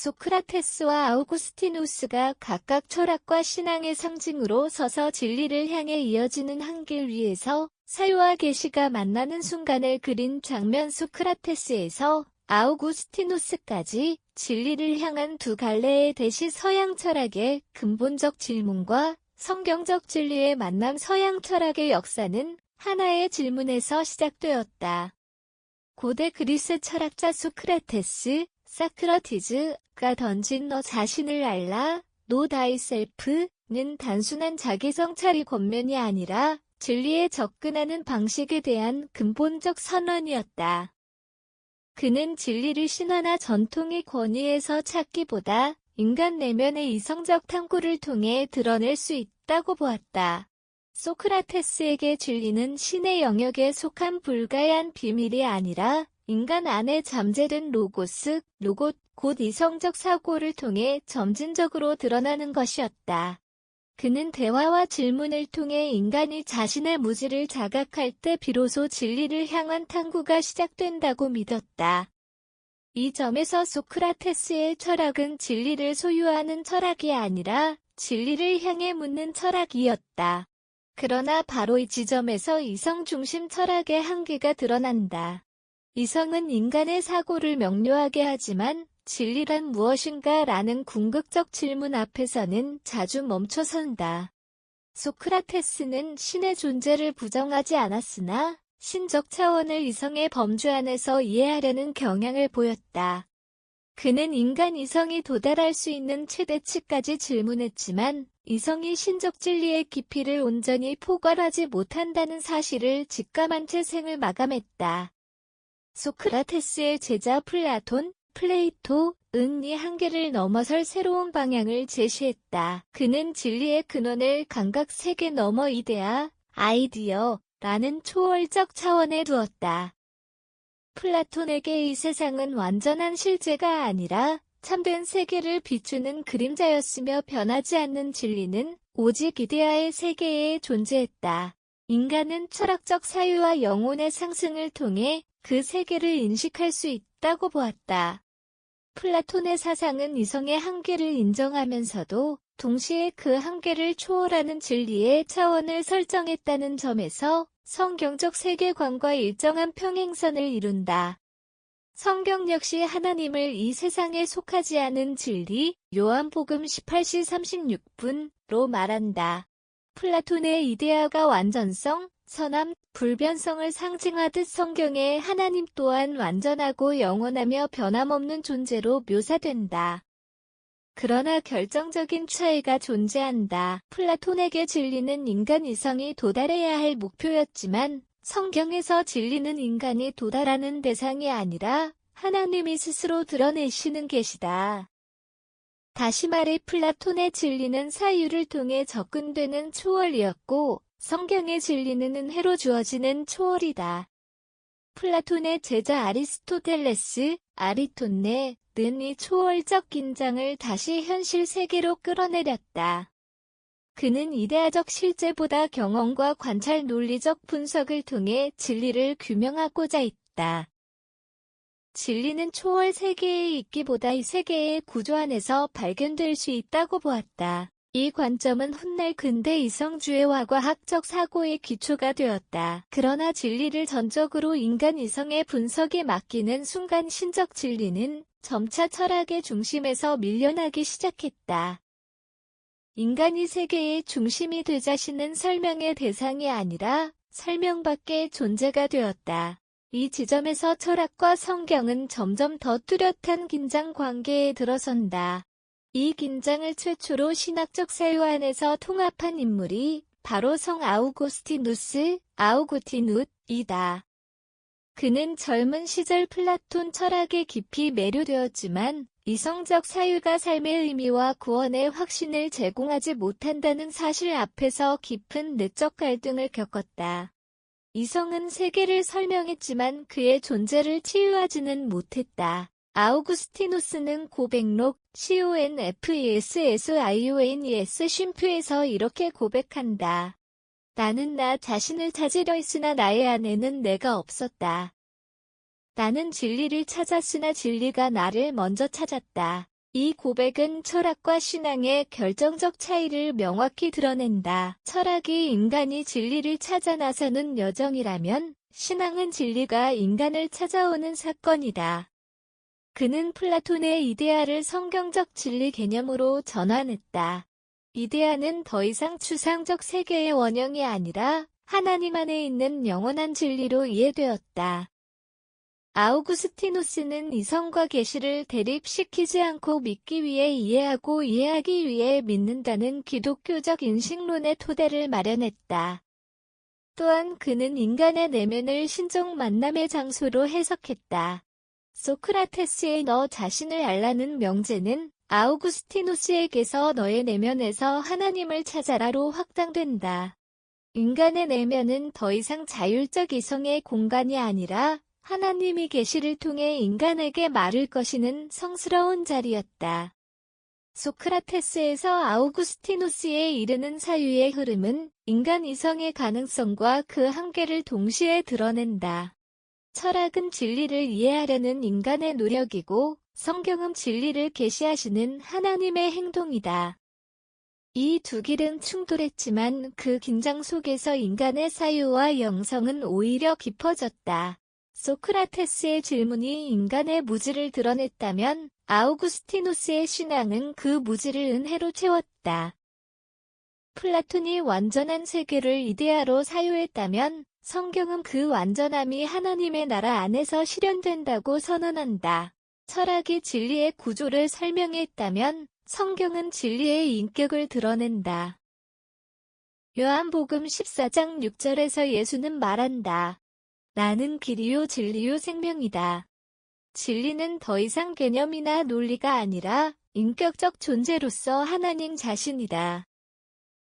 소크라테스와 아우구스티누스가 각각 철학과 신앙의 상징으로 서서 진리를 향해 이어지는 한 길 위에서 사유와 계시가 만나는 순간을 그린 장면 소크라테스에서 아우구스티누스까지 진리를 향한 두 갈래의 대시 서양 철학의 근본적 질문과 성경적 진리의 만남 서양 철학의 역사는 하나의 질문에서 시작되었다. 고대 그리스 철학자 소크라테스, 사크러티즈가 던진 너 자신을 알라, 노 다이셀프는 단순한 자기 성찰이 권면이 아니라 진리에 접근하는 방식에 대한 근본적 선언이었다. 그는 진리를 신화나 전통의 권위에서 찾기보다 인간 내면의 이성적 탐구를 통해 드러낼 수 있다고 보았다. 소크라테스에게 진리는 신의 영역에 속한 불가한 비밀이 아니라 인간 안에 잠재된 로고스, 로봇, 곧 이성적 사고를 통해 점진적으로 드러나는 것이었다. 그는 대화와 질문을 통해 인간이 자신의 무지를 자각할 때 비로소 진리를 향한 탐구가 시작된다고 믿었다. 이 점에서 소크라테스의 철학은 진리를 소유하는 철학이 아니라 진리를 향해 묻는 철학이었다. 그러나 바로 이 지점에서 이성 중심 철학의 한계가 드러난다. 이성은 인간의 사고를 명료하게 하지만 진리란 무엇인가 라는 궁극적 질문 앞에서는 자주 멈춰선다. 소크라테스는 신의 존재를 부정하지 않았으나 신적 차원을 이성의 범주 안에서 이해하려는 경향을 보였다. 그는 인간 이성이 도달할 수 있는 최대치까지 질문했지만 이성이 신적 진리의 깊이를 온전히 포괄하지 못한다는 사실을 직감한 채 생을 마감했다. 소크라테스의 제자 플라톤, 플레이토 은 이 한계를 넘어설 새로운 방향을 제시했다. 그는 진리의 근원을 감각 세계 넘어 이데아, 아이디어 라는 초월적 차원에 두었다. 플라톤에게 이 세상은 완전한 실제가 아니라 참된 세계를 비추는 그림자였으며 변하지 않는 진리는 오직 이데아의 세계에 존재했다. 인간은 철학적 사유와 영혼의 상승을 통해 그 세계를 인식할 수 있다고 보았다. 플라톤의 사상은 이성의 한계를 인정하면서도 동시에 그 한계를 초월하는 진리의 차원을 설정했다는 점에서 성경적 세계관과 일정한 평행선을 이룬다. 성경 역시 하나님을 이 세상에 속하지 않은 진리, 요한복음 18시 36분로 말한다. 플라톤의 이데아가 완전성, 선함, 불변성을 상징하듯 성경에 하나님 또한 완전하고 영원하며 변함없는 존재로 묘사된다. 그러나 결정적인 차이가 존재한다. 플라톤에게 진리는 인간 이성이 도달해야 할 목표였지만 성경에서 진리는 인간이 도달하는 대상이 아니라 하나님이 스스로 드러내시는 계시다. 다시 말해 플라톤의 진리는 사유를 통해 접근되는 초월이었고 성경의 진리는 해로 주어지는 초월이다. 플라톤의 제자 아리스토텔레스, 아리톤네, 이 초월적 긴장을 다시 현실 세계로 끌어내렸다. 그는 이데아적 실제보다 경험과 관찰 논리적 분석을 통해 진리를 규명하고자 했다. 진리는 초월 세계에 있기보다 이 세계의 구조 안에서 발견될 수 있다고 보았다. 이 관점은 훗날 근대 이성주의와 과학적 사고의 기초가 되었다. 그러나 진리를 전적으로 인간 이성의 분석에 맡기는 순간 신적 진리는 점차 철학의 중심에서 밀려나기 시작했다. 인간이 세계의 중심이 되자 신은 설명의 대상이 아니라 설명 밖의 존재가 되었다. 이 지점에서 철학과 성경은 점점 더 뚜렷한 긴장 관계에 들어선다. 이 긴장을 최초로 신학적 사유 안에서 통합한 인물이 바로 성 아우구스티누스, 아우구티누이다. 그는 젊은 시절 플라톤 철학에 깊이 매료되었지만 이성적 사유가 삶의 의미와 구원의 확신을 제공하지 못한다는 사실 앞에서 깊은 내적 갈등을 겪었다. 이성은 세계를 설명했지만 그의 존재를 치유하지는 못했다. 아우구스티누스는 고백록 CONFESSIONES 쉼표에서 이렇게 고백한다. 나는 나 자신을 찾으려 했으나 나의 안에는 내가 없었다. 나는 진리를 찾았으나 진리가 나를 먼저 찾았다. 이 고백은 철학과 신앙의 결정적 차이를 명확히 드러낸다. 철학이 인간이 진리를 찾아 나서는 여정이라면 신앙은 진리가 인간을 찾아오는 사건이다. 그는 플라톤의 이데아를 성경적 진리 개념으로 전환했다. 이데아는 더 이상 추상적 세계의 원형이 아니라 하나님 안에 있는 영원한 진리로 이해되었다. 아우구스티누스는 이성과 계시를 대립시키지 않고 믿기 위해 이해하고 이해하기 위해 믿는다는 기독교적 인식론의 토대를 마련했다. 또한 그는 인간의 내면을 신종 만남의 장소로 해석했다. 소크라테스의 너 자신을 알라는 명제는 아우구스티누스에게서 너의 내면에서 하나님을 찾아라로 확장된다. 인간의 내면은 더 이상 자율적 이성의 공간이 아니라 하나님이 계시를 통해 인간에게 말을 것이는 성스러운 자리였다. 소크라테스에서 아우구스티누스에 이르는 사유의 흐름은 인간 이성의 가능성과 그 한계를 동시에 드러낸다. 철학은 진리를 이해하려는 인간의 노력이고 성경은 진리를 계시하시는 하나님의 행동이다. 이 두 길은 충돌했지만 그 긴장 속에서 인간의 사유와 영성은 오히려 깊어졌다. 소크라테스의 질문이 인간의 무지를 드러냈다면 아우구스티누스의 신앙은 그 무지를 은혜로 채웠다. 플라톤이 완전한 세계를 이데아로 사유했다면 성경은 그 완전함이 하나님의 나라 안에서 실현된다고 선언한다. 철학이 진리의 구조를 설명했다면 성경은 진리의 인격을 드러낸다. 요한복음 14장 6절에서 예수는 말한다. 나는 길이요 진리요 생명이다. 진리는 더 이상 개념이나 논리가 아니라 인격적 존재로서 하나님 자신이다.